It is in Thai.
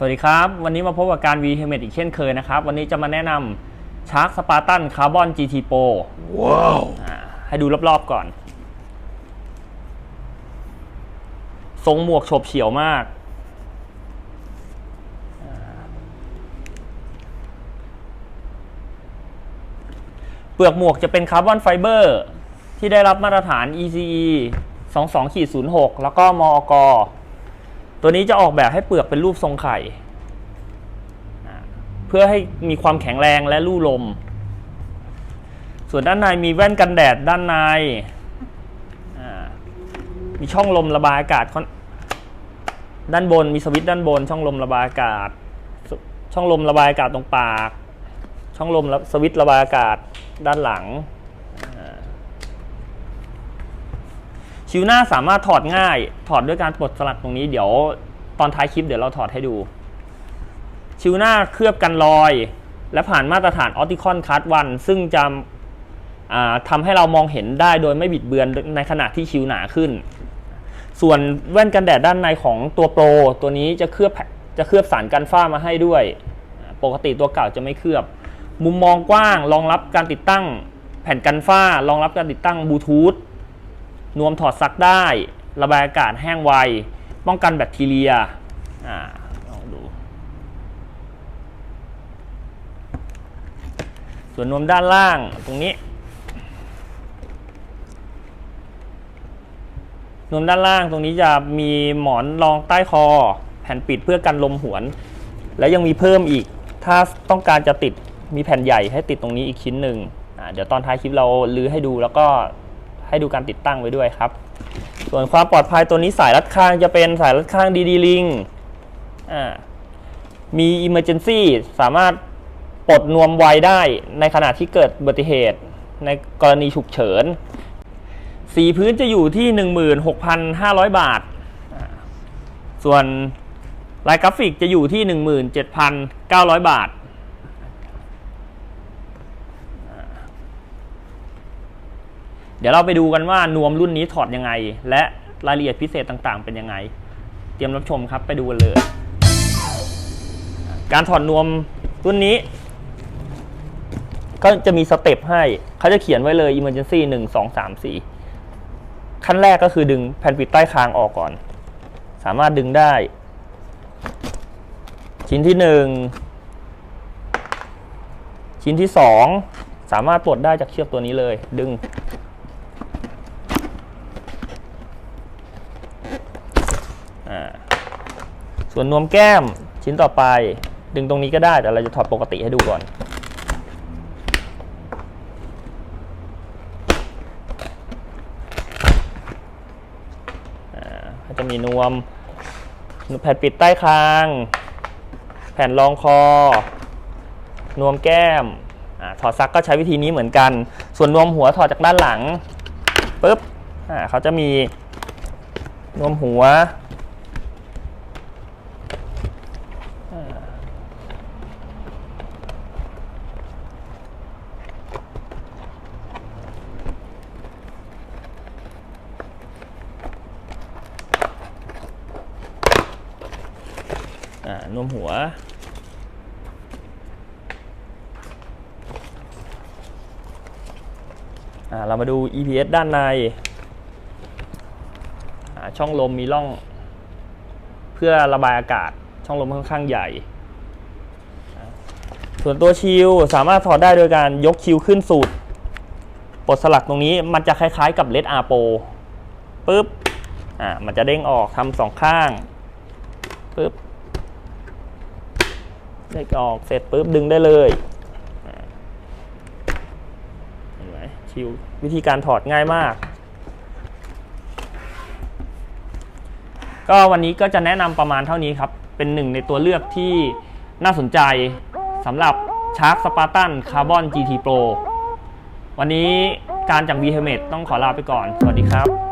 สวัสดีครับ วันนี้มาพบกับการ V Helmet อีกเช่นเคยนะครับ วันนี้จะมาแนะนำชาร์ k สปาร์ตันคาร์บอน GT Pro ว้าวอ่าให้ดูรอบๆก่อน ทรงหมวกโฉบเฉี่ยวมากอ่าเปลือกหมวกจะเป็นคาร์บอนไฟเบอร์ที่ได้รับมาตรฐาน ECE 22-06 แล้วก็มอก ตัวนี้จะออกแบบให้เปลือกเป็นรูปทรงไข่ เพื่อให้มีความแข็งแรงและลู่ลม ส่วนด้านในมีแว่นกันแดดด้านใน มีช่องลมระบายอากาศ ด้านบนมีสวิตช์ด้านบน ช่องลมระบายอากาศ ช่องลมระบายอากาศตรงปาก ช่องลมสวิตช์ระบายอากาศด้านหลังอ่า ชิวหน้าสามารถถอดง่าย ถอดด้วยการปลดสลักตรงนี้เดี๋ยวตอนท้ายคลิปเดี๋ยวเราถอดให้ดูชิวหน้าเคลือบกันรอย และผ่านมาตรฐาน Opticon Card 1ซึ่งจะอ่าทำให้เรามองเห็นได้โดยไม่บิดเบือนในขณะที่ชิวหนาขึ้น ส่วนแว่นกันแดดด้านในของตัวโปรตัวนี้จะเคลือบจะเคลือบสารกันฝ้ามาให้ด้วย ปกติตัวเก่าจะไม่เคลือบ มุมมองกว้างรองรับการติดตั้งแผ่นกันฝ้ารองรับการติดตั้งบลูทูธ นวมถอดซักได้ ระบายอากาศแห้งไว ป้องกันแบคทีเรีย อ่า ลองดู ส่วนนวมด้านล่างตรงนี้ นวมด้านล่างตรงนี้จะมีหมอนรองใต้คอ แผ่นปิดเพื่อกันลมหวน และยังมีเพิ่มอีก ถ้าต้องการจะติดมีแผ่นใหญ่ให้ติดตรงนี้อีกชิ้นหนึ่งเดี๋ยวตอนท้ายคลิปเราลื้อให้ดูแล้วก็ ให้ดูการติดตั้งไว้ด้วยครับ ส่วนความปลอดภัยตัวนี้สายรัดข้างจะเป็นสายรัดข้างดีดีลิงอ่ามี Emergency สามารถปลดนวมไวได้ในขณะที่เกิดอุบัติเหตุ ในกรณีฉุกเฉิน สีพื้นจะอยู่ที่ 16,500 บาทอ่าส่วนลายกราฟิกจะอยู่ที่ 17,900 บาทอ่า เดี๋ยวเราไปดูกันว่านวมรุ่นนี้ถอดยังไง และรายละเอียดพิเศษต่างๆ เป็นยังไง เตรียมรับชมครับไปดูกันเลย การถอดนวมรุ่นนี้ ก็จะมีสเต็ปให้เขาจะเขียนไว้เลย emergency 1 2 3 4 ขั้นแรกก็คือดึงแผ่นปิดใต้คางออกก่อน สามารถดึงได้ ชิ้นที่หนึ่งชิ้นที่สองสามารถปลดได้จากเชือกตัวนี้เลย ดึง อ่า ส่วนนวมแก้มชิ้นต่อไป ดึงตรงนี้ก็ได้แต่เราจะถอดปกติให้ดูก่อน จะมีนวมแผ่นปิดใต้คาง แผ่นรองคอ นวมแก้มอถอดซักก็ใช้วิธีนี้เหมือนกัน ส่วนนวมหัวถอดจากด้านหลังปุ๊บเขาจะมีนวมหัว อ่านวมหัว อ่า เรามาดู EPS ด้านใน อ่า ช่องลมมีร่อง เพื่อระบายอากาศ ช่องลมค่อนข้างใหญ่ ส่วนตัวชิลสามารถถอดได้โดยการยกชิลขึ้นสุดปลดสลักตรงนี้มันจะคล้ายๆกับเลดอาโปปุ๊บ อ่า มันจะเด้งออกทำสองข้าง ปุ๊บ เด็กออกเสร็จปุ๊บดึงได้เลยเห็นไหมชิววิธีการถอดง่ายมาก ก็วันนี้ก็จะแนะนำประมาณเท่านี้ครับ เป็นหนึ่งในตัวเลือกที่น่าสนใจสำหรับชาร์ k สปาร์ตันคาร์บอน GT Pro วันนี้การจาก v h e l m e t ต้องขอลาไปก่อน สวัสดีครับ